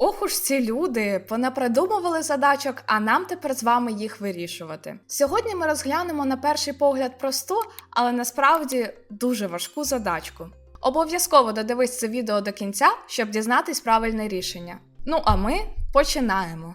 Ох уж ці люди понапридумували задачок, а нам тепер з вами їх вирішувати. Сьогодні ми розглянемо на перший погляд просту, але насправді дуже важку задачку. Обов'язково додивись це відео до кінця, щоб дізнатись правильне рішення. Ну а ми починаємо.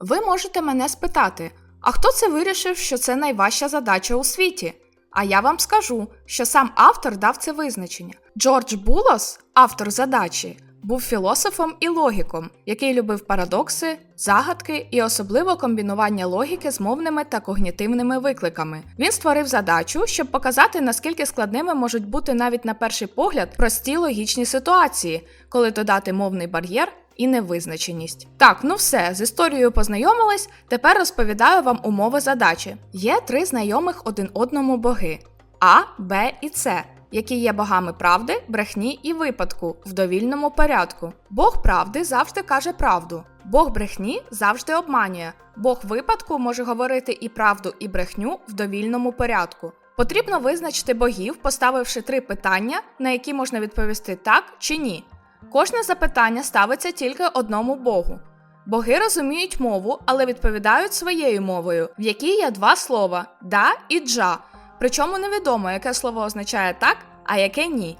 Ви можете мене спитати, а хто це вирішив, що це найважча задача у світі? А я вам скажу, що сам автор дав це визначення. Джордж Булос, автор задачі, був філософом і логіком, який любив парадокси, загадки і особливо комбінування логіки з мовними та когнітивними викликами. Він створив задачу, щоб показати, наскільки складними можуть бути навіть на перший погляд прості логічні ситуації, коли додати мовний бар'єр і невизначеність. Так, ну все, з історією познайомились. Тепер розповідаю вам умови задачі. Є три знайомих один одному боги: А, Б і С, які є богами правди, брехні і випадку в довільному порядку. Бог правди завжди каже правду. Бог брехні завжди обманює. Бог випадку може говорити і правду, і брехню в довільному порядку. Потрібно визначити богів, поставивши три питання, на які можна відповісти так чи ні. Кожне запитання ставиться тільки одному Богу. Боги розуміють мову, але відповідають своєю мовою, в якій є два слова да і джа. Причому невідомо, яке слово означає так, а яке ні.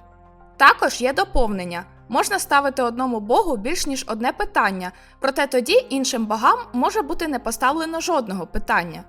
Також є доповнення. Можна ставити одному Богу більш ніж одне питання, проте тоді іншим богам може бути не поставлено жодного питання.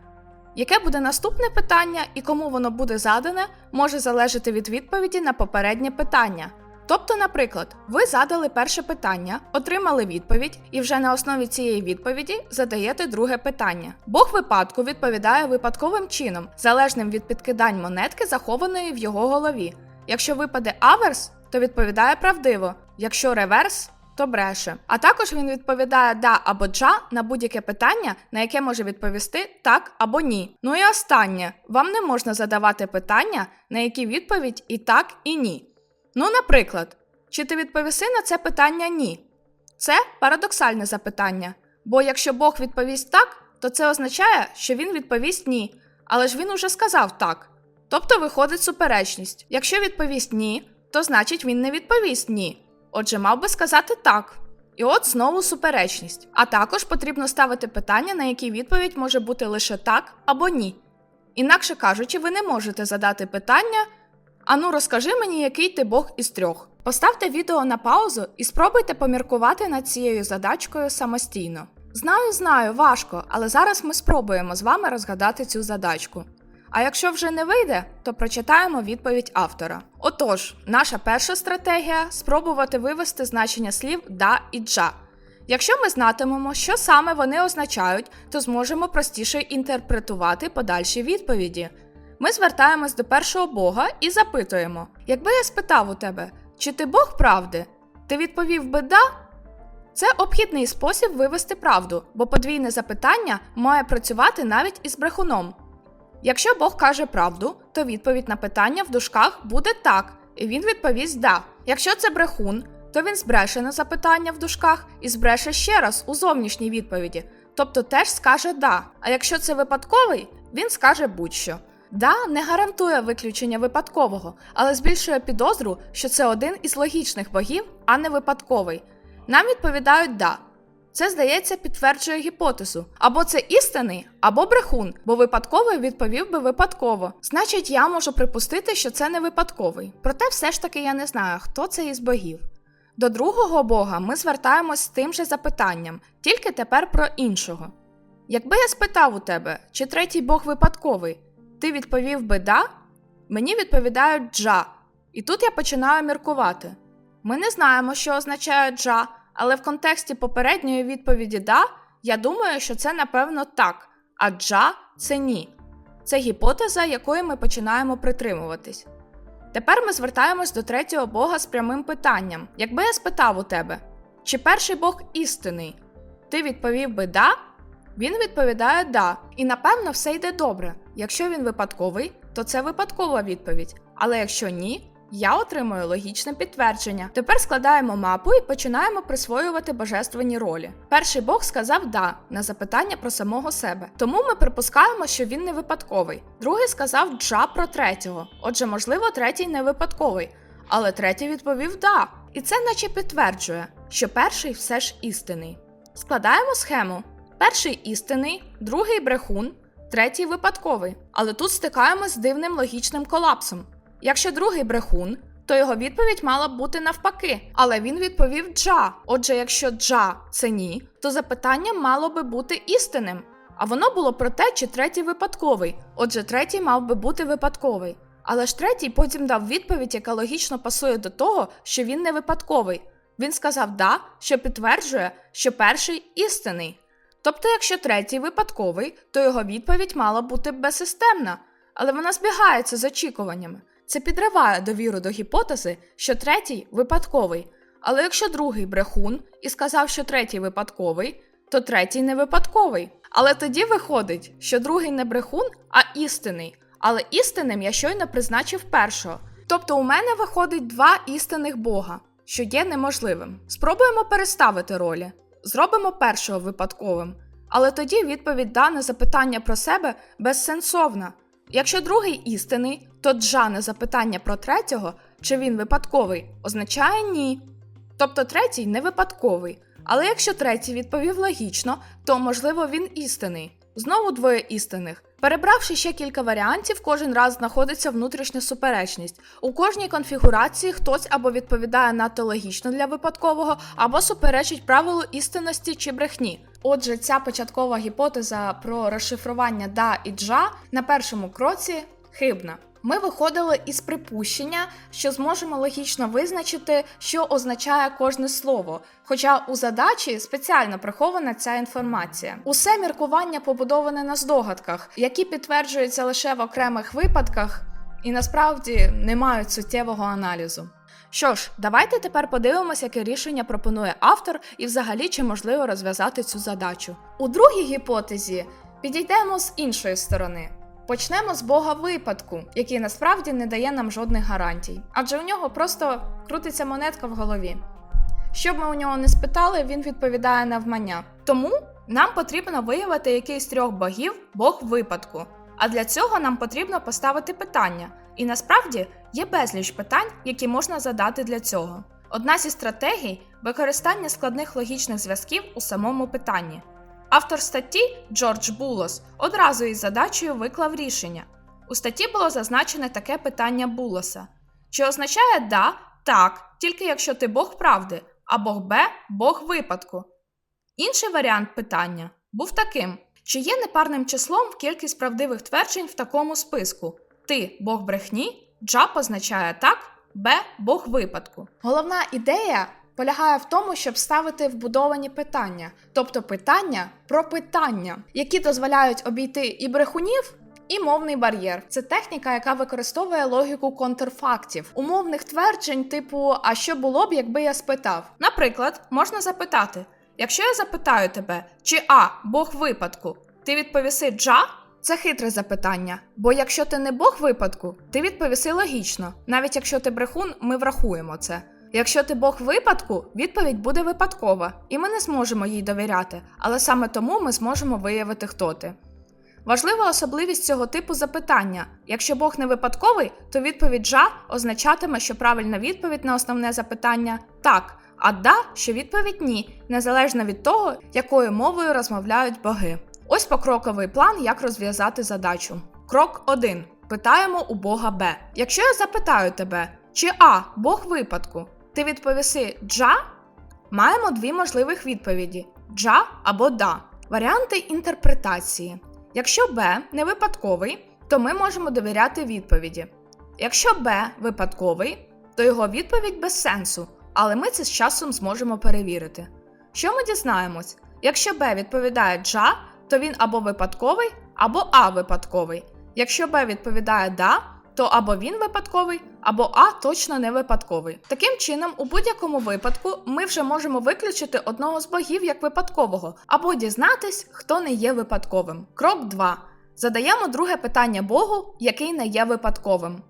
Яке буде наступне питання і кому воно буде задане, може залежати від відповіді на попереднє питання. Тобто, наприклад, ви задали перше питання, отримали відповідь, і вже на основі цієї відповіді задаєте друге питання. Бог випадку відповідає випадковим чином, залежним від підкидань монетки, захованої в його голові. Якщо випаде аверс, то відповідає правдиво, якщо реверс, то бреше. А також він відповідає да або джа на будь-яке питання, на яке може відповісти так або ні. Ну і останнє: вам не можна задавати питання, на які відповідь і так, і ні. Ну, наприклад, чи ти відповіси на це питання ні? Це парадоксальне запитання. Бо якщо Бог відповість так, то це означає, що він відповість ні. Але ж він уже сказав так. Тобто виходить суперечність. Якщо відповість ні, то значить він не відповість ні. Отже, мав би сказати так. І от знову суперечність. А також потрібно ставити питання, на які відповідь може бути лише так або ні. Інакше кажучи, ви не можете задати питання. Ану, розкажи мені, який ти Бог із трьох. Поставте відео на паузу і спробуйте поміркувати над цією задачкою самостійно. Знаю, знаю, важко, але зараз ми спробуємо з вами розгадати цю задачку. А якщо вже не вийде, то прочитаємо відповідь автора. Отож, наша перша стратегія спробувати вивести значення слів да і джа. Якщо ми знатимемо, що саме вони означають, то зможемо простіше інтерпретувати подальші відповіді. Ми звертаємось до першого Бога і запитуємо: якби я спитав у тебе, чи ти Бог правди, ти відповів би да? Це обхідний спосіб вивести правду, бо подвійне запитання має працювати навіть із брехуном. Якщо Бог каже правду, то відповідь на питання в дужках буде так, і він відповість да. Якщо це брехун, то він збреше на запитання в дужках і збреше ще раз у зовнішній відповіді, тобто теж скаже да. А якщо це випадковий, він скаже будь-що. Да не гарантує виключення випадкового, але збільшує підозру, що це один із логічних богів, а не випадковий. Нам відповідають да. Це, здається, підтверджує гіпотезу. Або це істинний, або брехун, бо випадковий відповів би випадково. Значить, я можу припустити, що це не випадковий. Проте все ж таки я не знаю, хто це із богів. До другого бога ми звертаємось з тим же запитанням, тільки тепер про іншого. Якби я спитав у тебе, чи третій бог випадковий, ти відповів би да, мені відповідають джа. І тут я починаю міркувати. Ми не знаємо, що означає джа, але в контексті попередньої відповіді да, я думаю, що це напевно так, а джа це ні. Це гіпотеза, якої ми починаємо притримуватись. Тепер ми звертаємось до третього Бога з прямим питанням: якби я спитав у тебе, чи перший Бог істинний, ти відповів би да, він відповідає да, і напевно все йде добре. Якщо він випадковий, то це випадкова відповідь. Але якщо ні, я отримую логічне підтвердження. Тепер складаємо мапу і починаємо присвоювати божественні ролі. Перший Бог сказав да на запитання про самого себе. Тому ми припускаємо, що він не випадковий. Другий сказав джа про третього. Отже, можливо, третій не випадковий. але третій відповів да. І це наче підтверджує, що перший все ж істинний. Складаємо схему: перший істинний, другий брехун, третій випадковий. Але тут стикаємось з дивним логічним колапсом. Якщо другий брехун, то його відповідь мала б бути навпаки, але він відповів джа. Отже, якщо джа це ні, то запитання мало би бути істинним. А воно було про те, чи третій випадковий. Отже, третій мав би бути випадковий. Але ж третій потім дав відповідь, яка логічно пасує до того, що він не випадковий. Він сказав да, що підтверджує, що перший істинний. Тобто, якщо третій випадковий, то його відповідь мала бути безсистемна, але вона збігається з очікуваннями. Це підриває довіру до гіпотези, що третій випадковий. Але якщо другий брехун і сказав, що третій випадковий, то третій не випадковий. Але тоді виходить, що другий не брехун, а істинний. Але істинним я щойно призначив першого. Тобто у мене виходить два істинних Бога, що є неможливим. Спробуємо переставити ролі. Зробимо першого випадковим. Але тоді відповідь да на запитання про себе безсенсовна. Якщо другий істинний, то джа на запитання про третього, чи він випадковий, означає ні. Тобто третій не випадковий. Але якщо третій відповів логічно, то можливо він істинний. Знову двоє істинних. Перебравши ще кілька варіантів, кожен раз знаходиться внутрішня суперечність. У кожній конфігурації хтось або відповідає надто логічно для випадкового, або суперечить правилу істинності чи брехні. Отже, ця початкова гіпотеза про розшифрування да і джа на першому кроці хибна. Ми виходили із припущення, що зможемо логічно визначити, що означає кожне слово. Хоча у задачі спеціально прихована ця інформація. Усе міркування побудоване на здогадках, які підтверджуються лише в окремих випадках і насправді не мають суттєвого аналізу. Що ж, давайте тепер подивимося, яке рішення пропонує автор, і взагалі чи можливо розв'язати цю задачу. У другій гіпотезі підійдемо з іншої сторони. Почнемо з Бога випадку, який насправді не дає нам жодних гарантій, адже у нього просто крутиться монетка в голові. Щоб ми у нього не спитали, він відповідає навмання. Тому нам потрібно виявити якийсь трьох богів Бог випадку. А для цього нам потрібно поставити питання. І насправді є безліч питань, які можна задати для цього. Одна зі стратегій використання складних логічних зв'язків у самому питанні. Автор статті Джордж Булос одразу із задачею виклав рішення. У статті було зазначене таке питання Булоса: чи означає да, так, тільки якщо ти Бог правди, а Бог Б Бог випадку. Інший варіант питання був таким: чи є непарним числом кількість правдивих тверджень в такому списку? Ти Бог брехні, джа позначає так, Б Бог випадку. Головна ідея полягає в тому, щоб ставити вбудовані питання, тобто питання про питання, які дозволяють обійти і брехунів. І мовний бар'єр це техніка, яка використовує логіку контрфактів, умовних тверджень, типу А що було б, якби я спитав? Наприклад, можна запитати: якщо я запитаю тебе, чи А Бог випадку, ти відповіси джа? Це хитре запитання, бо якщо ти не Бог випадку, ти відповіси логічно. Навіть якщо ти брехун, ми врахуємо це. Якщо ти Бог випадку, відповідь буде випадкова, і ми не зможемо їй довіряти, але саме тому ми зможемо виявити, хто ти. Важлива особливість цього типу запитання: якщо Бог не випадковий, то відповідь «жа» означатиме, що правильна відповідь на основне запитання так, а да, що відповідь ні, незалежно від того, якою мовою розмовляють боги. Ось покроковий план, як розв'язати задачу. Крок 1. Питаємо у Бога Б. Якщо я запитаю тебе, чи А Бог випадку, ти відповіси джа, маємо дві можливих відповіді: джа або да. Варіанти інтерпретації. Якщо Б не випадковий, то ми можемо довіряти відповіді. Якщо Б випадковий, то його відповідь без сенсу, але ми це з часом зможемо перевірити. Що ми дізнаємось? Якщо Б відповідає джа, то він або випадковий, або А випадковий. Якщо Б відповідає да, то або він випадковий, або А точно не випадковий. Таким чином, у будь-якому випадку ми вже можемо виключити одного з богів як випадкового, або дізнатись, хто не є випадковим. Крок 2. Задаємо друге питання Богу, який не є випадковим.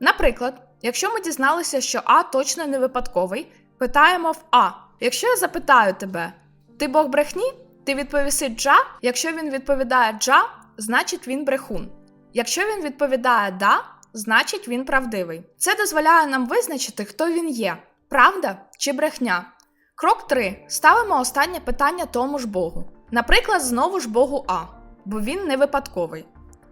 Наприклад, якщо ми дізналися, що А точно не випадковий, питаємо в А. Якщо я запитаю тебе, ти Бог брехні? Ти відповіси джа. Якщо він відповідає джа, значить він брехун. Якщо він відповідає да, значить він правдивий. Це дозволяє нам визначити, хто він є правда чи брехня. Крок 3. Ставимо останнє питання тому ж Богу. Наприклад, знову ж Богу А, бо він не випадковий.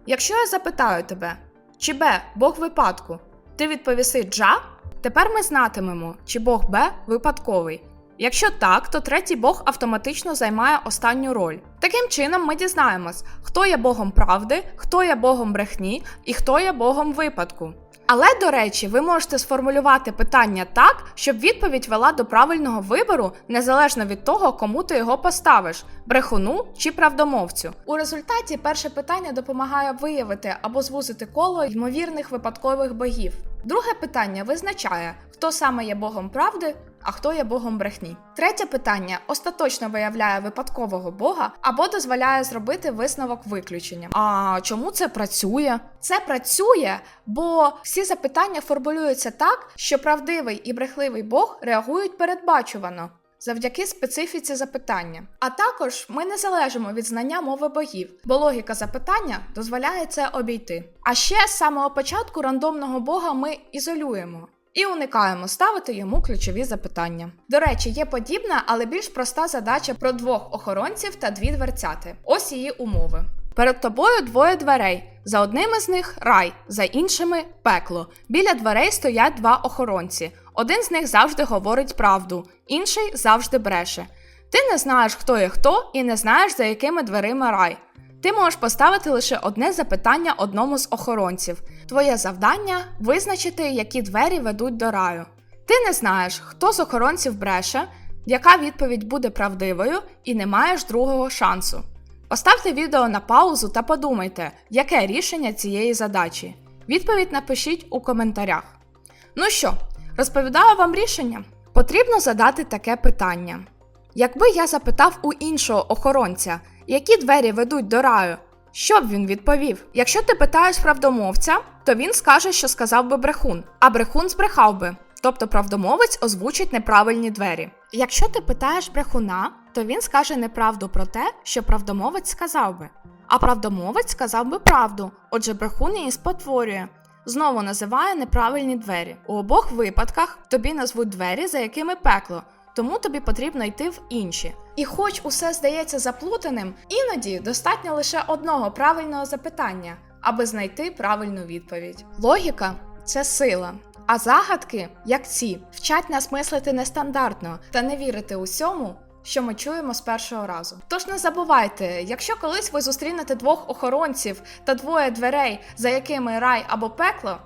Якщо я запитаю тебе, чи Б Бог випадку, ти відповіси Джа, тепер ми знатимемо, чи Бог Б випадковий. Якщо так, то третій Бог автоматично займає останню роль. Таким чином, ми дізнаємось, хто є Богом правди, хто є Богом брехні і хто є Богом випадку. Але, до речі, ви можете сформулювати питання так, щоб відповідь вела до правильного вибору, незалежно від того, кому ти його поставиш брехуну чи правдомовцю. У результаті перше питання допомагає виявити або звузити коло ймовірних випадкових богів. Друге питання визначає, хто саме є Богом правди, а хто є Богом брехні. Третє питання остаточно виявляє випадкового Бога або дозволяє зробити висновок виключенням. А чому це працює? Це працює, бо всі запитання формулюються так, що правдивий і брехливий Бог реагують передбачувано. Завдяки специфіці запитання. А також ми не залежимо від знання мови богів, бо логіка запитання дозволяє це обійти. А ще з самого початку рандомного бога ми ізолюємо і уникаємо ставити йому ключові запитання. До речі, є подібна, але більш проста задача про двох охоронців та дві дверцяти. Ось її умови. Перед тобою двоє дверей. За одним із них рай, за іншими пекло. Біля дверей стоять два охоронці. Один з них завжди говорить правду, інший завжди бреше. Ти не знаєш, хто є хто, і не знаєш, за якими дверима рай. Ти можеш поставити лише одне запитання одному з охоронців. Твоє завдання визначити, які двері ведуть до раю. Ти не знаєш, хто з охоронців бреше, яка відповідь буде правдивою, і не маєш другого шансу. Поставте відео на паузу та подумайте, яке рішення цієї задачі. Відповідь напишіть у коментарях. Ну що, розповідаю вам рішення? Потрібно задати таке питання. Якби я запитав у іншого охоронця, які двері ведуть до раю, що б він відповів? Якщо ти питаєш правдомовця, то він скаже, що сказав би брехун, а брехун збрехав би. Тобто правдомовець озвучить неправильні двері. Якщо ти питаєш брехуна, то він скаже неправду про те, що правдомовець сказав би. А правдомовець сказав би правду, отже, брехун її спотворює. Знову називає неправильні двері. У обох випадках тобі назвуть двері, за якими пекло, тому тобі потрібно йти в інші. І хоч усе здається заплутаним, іноді достатньо лише одного правильного запитання, аби знайти правильну відповідь. Логіка це сила. А загадки, як ці, вчать нас мислити нестандартно та не вірити усьому, що ми чуємо з першого разу. Тож не забувайте, якщо колись ви зустрінете двох охоронців та двоє дверей, за якими рай або пекло,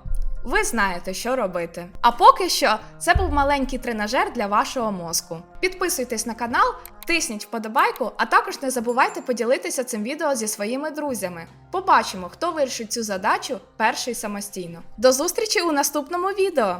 ви знаєте, що робити. А поки що це був маленький тренажер для вашого мозку. Підписуйтесь на канал, тисніть вподобайку, а також не забувайте поділитися цим відео зі своїми друзями. Побачимо, хто вирішить цю задачу перший самостійно. До зустрічі у наступному відео!